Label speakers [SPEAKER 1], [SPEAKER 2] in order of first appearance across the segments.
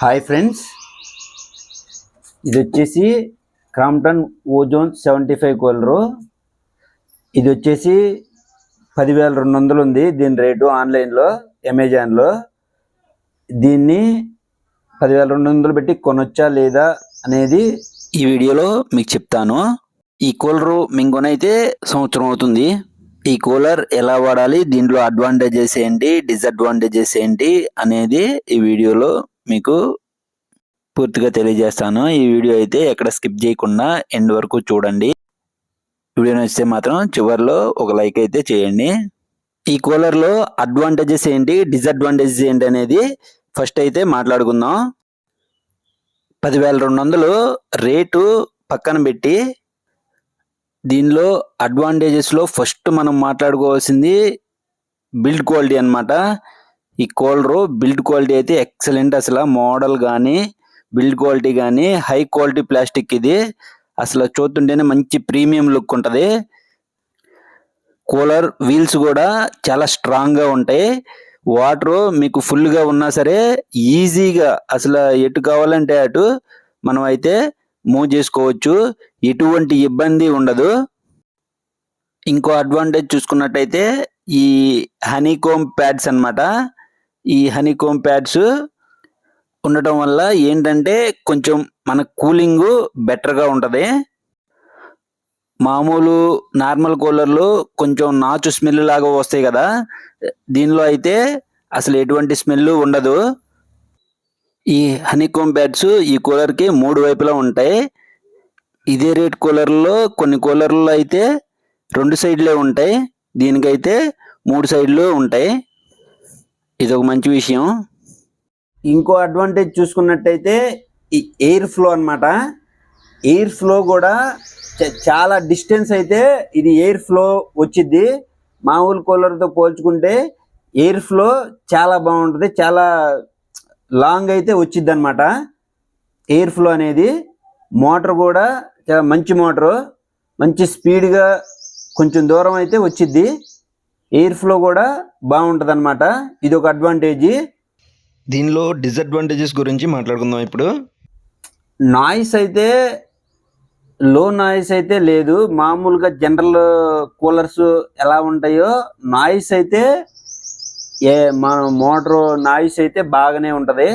[SPEAKER 1] Hi friends. ఇది వచ్చేసి Crompton Ozone seventy five cooler. ఇది వచ్చేసి పదివేల రెండు వందలు ఉంది దీని రేటు ఆన్లైన్లో అమెజాన్లో. దీన్ని పదివేల రెండు వందలు పెట్టి కొనొచ్చా లేదా అనేది ఈ వీడియోలో మీకు చెప్తాను. ఈ కూలరు మేము కొనైతే సంవత్సరం అవుతుంది. ఈ కూలర్ ఎలా వాడాలి దీంట్లో అడ్వాంటేజెస్ ఏంటి డిసడ్వాంటేజెస్ ఏంటి అనేది ఈ వీడియోలో మీకు పూర్తిగా తెలియజేస్తాను. ఈ వీడియో అయితే ఎక్కడ స్కిప్ చేయకుండా ఎండ్ వరకు చూడండి. వీడియో నచ్చితే మాత్రం చివరిలో ఒక లైక్ అయితే చేయండి. ఈ కూలర్లో అడ్వాంటేజెస్ ఏంటి డిసడ్వాంటేజెస్ ఏంటి అనేది ఫస్ట్ అయితే మాట్లాడుకుందాం. పదివేల రెండు వందలు రేటు పక్కన పెట్టి దీనిలో అడ్వాంటేజెస్లో ఫస్ట్ మనం మాట్లాడుకోవాల్సింది బిల్డ్ క్వాలిటీ అనమాట ఈ కూలరు బిల్డ్ క్వాలిటీ అయితే ఎక్సలెంట్ అసలు. మోడల్ కానీ బిల్డ్ క్వాలిటీ కానీ హై క్వాలిటీ ప్లాస్టిక్ ఇది. అసలు చూస్తుంటేనే మంచి ప్రీమియం లుక్ ఉంటుంది. కూలర్ వీల్స్ కూడా చాలా స్ట్రాంగ్గా ఉంటాయి. వాటర్ మీకు ఫుల్గా ఉన్నా సరే ఈజీగా అసలు ఎటు కావాలంటే అటు మనం అయితే మూవ్ చేసుకోవచ్చు. ఎటువంటి ఇబ్బంది ఉండదు. ఇంకో అడ్వాంటేజ్ చూసుకున్నట్టయితే ఈ హనీకోమ్ ప్యాడ్స్ అన్నమాట. ఈ హనీకోమ్ ప్యాడ్స్ ఉండటం వల్ల ఏంటంటే కొంచెం మన కూలింగ్ బెటర్గా ఉంటుంది. మామూలు నార్మల్ కూలర్లు కొంచెం నాచు స్మెల్ లాగా వస్తాయి కదా దీనిలో అయితే అసలు ఎటువంటి స్మెల్ ఉండదు. ఈ హనీకోమ్ ప్యాడ్స్ ఈ కూలర్కి మూడు వైపులా ఉంటాయి. ఇదే రేట్ కూలర్లో కొన్ని కూలర్లో అయితే రెండు సైడ్లే ఉంటాయి. దీనికైతే మూడు సైడ్లు ఉంటాయి. ఇది ఒక మంచి విషయం. ఇంకో అడ్వాంటేజ్ చూసుకున్నట్టయితే ఈ ఎయిర్ ఫ్లో అన్నమాట. ఎయిర్ ఫ్లో కూడా చాలా డిస్టెన్స్ అయితే ఇది ఎయిర్ ఫ్లో వచ్చింది మామూలు కూలర్తో పోల్చుకుంటే ఎయిర్ ఫ్లో చాలా బాగుంటుంది. చాలా లాంగ్ అయితే వచ్చింది అనమాట ఎయిర్ ఫ్లో అనేది మోటార్ కూడా చాలా మంచి మోటారు మంచి స్పీడ్గా కొంచెం దూరం అయితే వచ్చిద్ది. ఎయిర్ ఫ్లో కూడా బాగుంటుంది అనమాట ఇది ఒక అడ్వాంటేజ్
[SPEAKER 2] దీనిలో డిసడ్వాంటేజెస్ గురించి మాట్లాడుకుందాం ఇప్పుడు.
[SPEAKER 1] నాయిస్ అయితే లో నాయిస్ అయితే లేదు. మామూలుగా జనరల్ కూలర్స్ ఎలా ఉంటాయో నాయిస్ అయితే ఏ మన మోటార్ నాయిస్ అయితే బాగానే ఉంటుంది.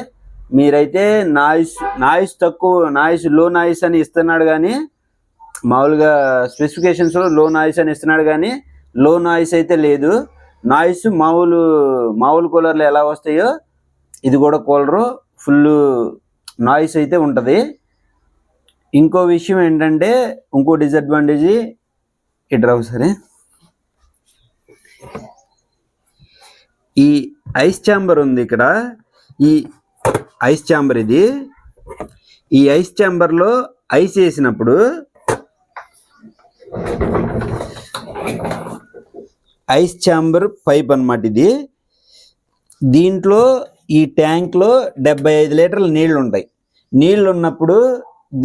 [SPEAKER 1] మీరైతే నాయిస్ నాయిస్ తక్కువ నాయిస్లో నాయిస్ అని ఇస్తున్నాడు కానీ మామూలుగా స్పెసిఫికేషన్స్లో నాయిస్ అని ఇస్తున్నాడు కానీ లో నాయిస్ అయితే లేదు. నాయిస్ మామూలు మామూలు కూలర్లు ఎలా వస్తాయో ఇది కూడా కూలరు. ఫుల్ నాయిస్ అయితే ఉంటుంది. ఇంకో విషయం ఏంటంటే ఇంకో డిసడ్వాంటేజ్ ఇటు సరే ఈ ఐస్ ఛాంబర్ ఉంది ఇక్కడ. ఈ ఐస్ ఛాంబర్ ఇది. ఈ ఐస్ ఛాంబర్లో ఐస్ వేసినప్పుడు ఐస్ ఛాంబర్ పైప్ అన్నమాట ఇది. దీంట్లో ఈ ట్యాంక్లో డెబ్బై ఐదు లీటర్ల నీళ్ళు ఉంటాయి. నీళ్ళు ఉన్నప్పుడు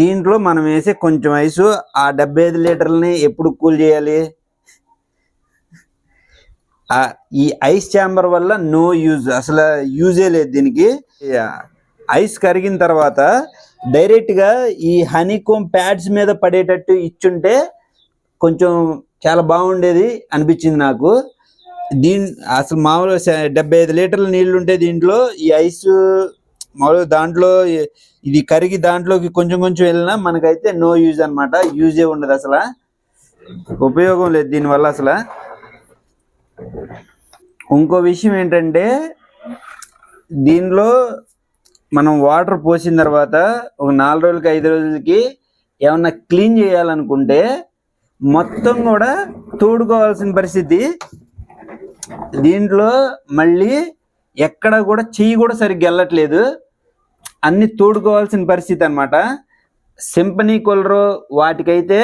[SPEAKER 1] దీంట్లో మనం వేసే కొంచెం ఐసు ఆ డెబ్బై ఐదు లీటర్లని ఎప్పుడు కూల్ చేయాలి? ఈ ఐస్ ఛాంబర్ వల్ల నో యూజ్ అసలు యూజే లేదు దీనికి. ఐస్ కరిగిన తర్వాత డైరెక్ట్గా ఈ హనీకోమ్ ప్యాడ్స్ మీద పడేటట్టు ఇచ్చుంటే కొంచెం చాలా బాగుండేది అనిపించింది నాకు. దీని అసలు మామూలుగా డెబ్బై ఐదు లీటర్ల నీళ్ళు ఉంటే దీంట్లో ఈ ఐస్ మామూలుగా దాంట్లో ఇది కరిగి దాంట్లోకి కొంచెం కొంచెం వెళ్ళినా మనకైతే నో యూజ్ అనమాట యూజే ఉండదు అసలు. ఉపయోగం లేదు దీనివల్ల అసలు. ఇంకో విషయం ఏంటంటే దీనిలో మనం వాటర్ పోసిన తర్వాత ఒక నాలుగు రోజులకి ఐదు రోజులకి ఏమన్నా క్లీన్ చేయాలనుకుంటే మొత్తం కూడా తోడుకోవాల్సిన పరిస్థితి. దీంట్లో మళ్ళీ ఎక్కడ కూడా చెయ్యి కూడా సరిగ్గా వెళ్ళట్లేదు అన్ని తోడుకోవాల్సిన పరిస్థితి అన్నమాట. సింపనీ కూలరు వాటికైతే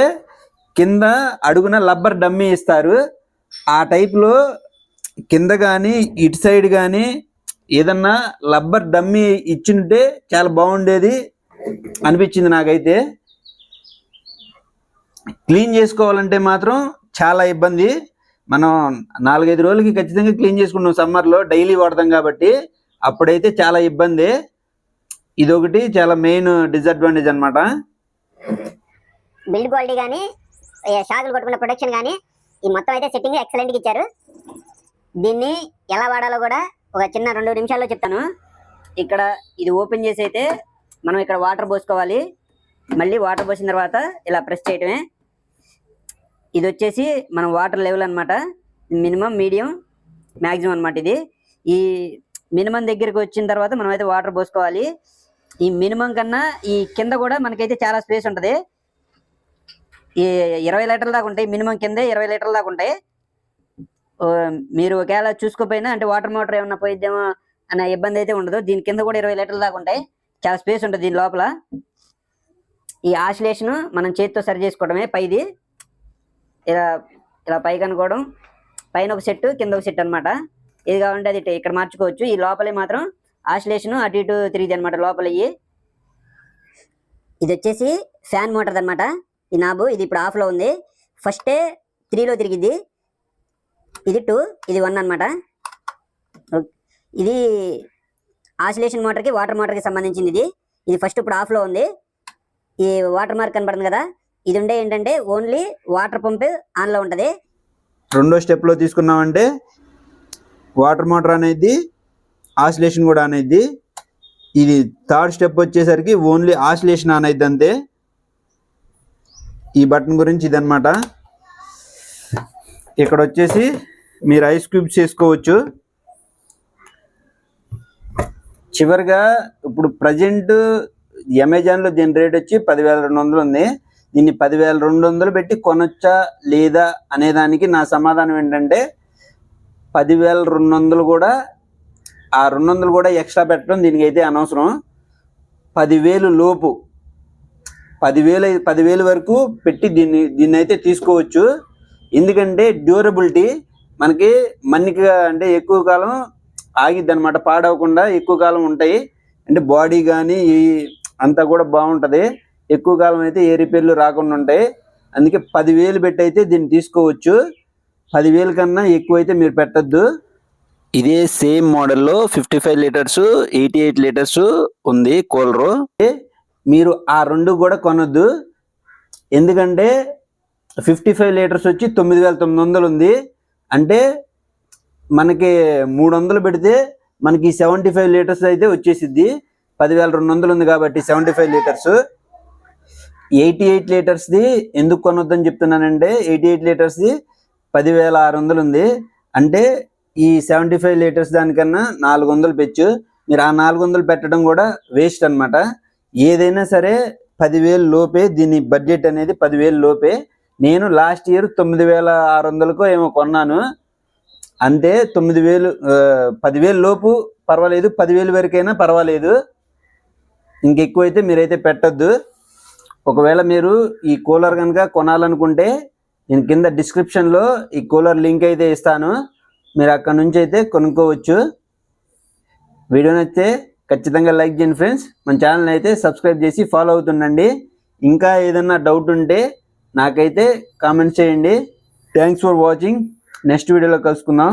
[SPEAKER 1] కింద అడుగున లబ్బర్ డమ్మీ ఇస్తారు. ఆ టైప్లో కింద కానీ ఇటు సైడ్ కానీ ఏదన్నా లబ్బర్ డమ్మీ ఇచ్చింటే చాలా బాగుండేది అనిపించింది నాకైతే. క్లీన్ చేసుకోవాలంటే మాత్రం చాలా ఇబ్బంది. మనం నాలుగైదు రోజులకి ఖచ్చితంగా క్లీన్ చేసుకుంటాం. సమ్మర్లో డైలీ వాడతాం కాబట్టి అప్పుడైతే చాలా ఇబ్బంది. ఇదొకటి చాలా మెయిన్ డిసడ్వాంటేజ్ అన్నమాట.
[SPEAKER 3] బిల్డ్ క్వాలిటీ కానీ షాకులు కొట్టుకున్న ప్రొడక్షన్ కానీ ఈ మొత్తం అయితే సెట్టింగ్ ఎక్సలెంట్గా ఇచ్చారు. దీన్ని ఎలా వాడాలో కూడా ఒక చిన్న రెండు నిమిషాల్లో చెప్తాను. ఇక్కడ ఇది ఓపెన్ చేసి అయితే మనం ఇక్కడ వాటర్ పోసుకోవాలి. మళ్ళీ వాటర్ పోసిన తర్వాత ఇలా ప్రెస్ చేయటమే. ఇది వచ్చేసి మనం వాటర్ లెవెల్ అన్నమాట. మినిమం మీడియం మ్యాక్సిమం అన్నమాట ఇది. ఈ మినిమం దగ్గరికి వచ్చిన తర్వాత మనం అయితే వాటర్ పోసుకోవాలి. ఈ మినిమం కన్నా ఈ కింద కూడా మనకైతే చాలా స్పేస్ ఉంటుంది. ఈ ఇరవై లీటర్ల దాకా ఉంటాయి. మినిమం కింద ఇరవై లీటర్ల దాకా ఉంటాయి. మీరు ఒకవేళ చూసుకోపోయినా అంటే వాటర్ మోటార్ ఏమన్నా పోయిద్దేమో అనే ఇబ్బంది అయితే ఉండదు. దీని కింద కూడా ఇరవై లీటర్ల దాకా ఉంటాయి. చాలా స్పేస్ ఉంటుంది దీని లోపల. ఈ ఆసిలేషన్ మనం చేతితో సరి చేసుకోవడమే పైది. ఇలా ఇలా పైకి అనుకోవడం. పైన ఒక సెట్ కింద ఒక సెట్ అన్నమాట. ఇది కావాలంటే అది ఇక్కడ మార్చుకోవచ్చు. ఈ లోపలే మాత్రం ఆసిలేషన్ అటు ఇటు తిరిగిది అనమాట లోపల ఇది వచ్చేసి ఫ్యాన్ మోటార్ అన్నమాట. ఈ నాబు ఇది ఇప్పుడు ఆఫ్లో ఉంది. ఫస్టే త్రీలో తిరిగిద్ది. ఇది టూ ఇది వన్ అనమాట ఇది ఆసిలేషన్ మోటార్కి వాటర్ మోటార్కి సంబంధించింది ఇది. ఇది ఫస్ట్ ఇప్పుడు ఆఫ్లో ఉంది. ఈ వాటర్ మార్క్ కనబడుతుంది కదా. ఇది ఉండే ఏంటంటే ఓన్లీ వాటర్ పంప్ ఆన్లో ఉంటుంది.
[SPEAKER 1] రెండో స్టెప్లో తీసుకున్నామంటే వాటర్ మోటార్ అనేది ఆసిలేషన్ కూడా అనేది ఇది థర్డ్ స్టెప్ వచ్చేసరికి ఓన్లీ ఆసిలేషన్ ఆన్ అయింది అంతే ఈ బటన్ గురించి ఇదన్నమాట. ఇక్కడ వచ్చేసి మీరు ఐస్ క్యూబ్స్ చేసుకోవచ్చు. చివరిగా ఇప్పుడు ప్రజెంట్ అమెజాన్లో దీని రేట్ వచ్చి పదివేల రెండు వందలు ఉంది. దీన్ని పదివేల రెండు వందలు పెట్టి కొనొచ్చా లేదా అనేదానికి నా సమాధానం ఏంటంటే పదివేల రెండు వందలు కూడా ఆ రెండు వందలు కూడా ఎక్స్ట్రా పెట్టడం దీనికి అయితే అనవసరం. పదివేలు లోపు పదివేలు పదివేలు వరకు పెట్టి దీన్ని దీన్ని అయితే తీసుకోవచ్చు. ఎందుకంటే డ్యూరబిలిటీ మనకి మన్నికగా అంటే ఎక్కువ కాలం ఆగిద్ది అనమాట పాడవకుండా ఎక్కువ కాలం ఉంటాయి. అంటే బాడీ కానీ అంతా కూడా బాగుంటుంది. ఎక్కువ కాలం అయితే ఏ రిపేర్లు రాకుండా ఉంటాయి. అందుకే పదివేలు పెట్టి అయితే దీన్ని తీసుకోవచ్చు. పదివేల కన్నా ఎక్కువ అయితే మీరు పెట్టద్దు. ఇదే సేమ్ మోడల్లో fifty five litres eighty eight litres ఉంది కూలరు. మీరు ఆ రెండు కూడా కొనొద్దు. ఎందుకంటే ఫిఫ్టీ ఫైవ్ లీటర్స్ వచ్చి తొమ్మిది వేల తొమ్మిది వందలు ఉంది. అంటే మనకి మూడు వందలు పెడితే మనకి సెవెంటీ ఫైవ్ లీటర్స్ అయితే వచ్చేసిద్ది. పదివేల రెండు వందలు ఉంది కాబట్టి seventy five litres. Eighty eight లీటర్స్ది ఎందుకు కొనొద్దని చెప్తున్నానంటే ఎయిటీ ఎయిట్ లీటర్స్ది పదివేల ఆరు వందలు ఉంది అంటే ఈ సెవెంటీ ఫైవ్ లీటర్స్ దానికన్నా నాలుగు వందలు పెచ్చు మీరు ఆ నాలుగు వందలు పెట్టడం కూడా వేస్ట్ అన్నమాట. ఏదైనా సరే పదివేలు లోపే దీని బడ్జెట్ అనేది పదివేలు లోపే. నేను లాస్ట్ ఇయర్ తొమ్మిది వేల ఆరు వందలకో ఏమో కొన్నాను. అంతే తొమ్మిది వేలు పదివేలు లోపు పర్వాలేదు పదివేలు వరకైనా పర్వాలేదు. ఇంకెక్కువైతే మీరైతే పెట్టద్దు. ఒకవేళ మీరు ఈ కూలర్ కనుక కొనాలనుకుంటే నేను కింద డిస్క్రిప్షన్లో ఈ కూలర్ లింక్ అయితే ఇస్తాను. మీరు అక్కడ నుంచి అయితే కొనుక్కోవచ్చు. వీడియో నచ్చితే ఖచ్చితంగా లైక్ చేయండి ఫ్రెండ్స్. మన ఛానల్ అయితే సబ్స్క్రైబ్ చేసి ఫాలో అవుతుండండి. ఇంకా ఏదన్నా డౌట్ ఉంటే నాకైతే కామెంట్ చేయండి. థ్యాంక్స్ ఫర్ వాచింగ్ నెక్స్ట్ వీడియోలో కలుసుకుందాం.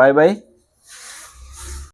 [SPEAKER 1] Bye bye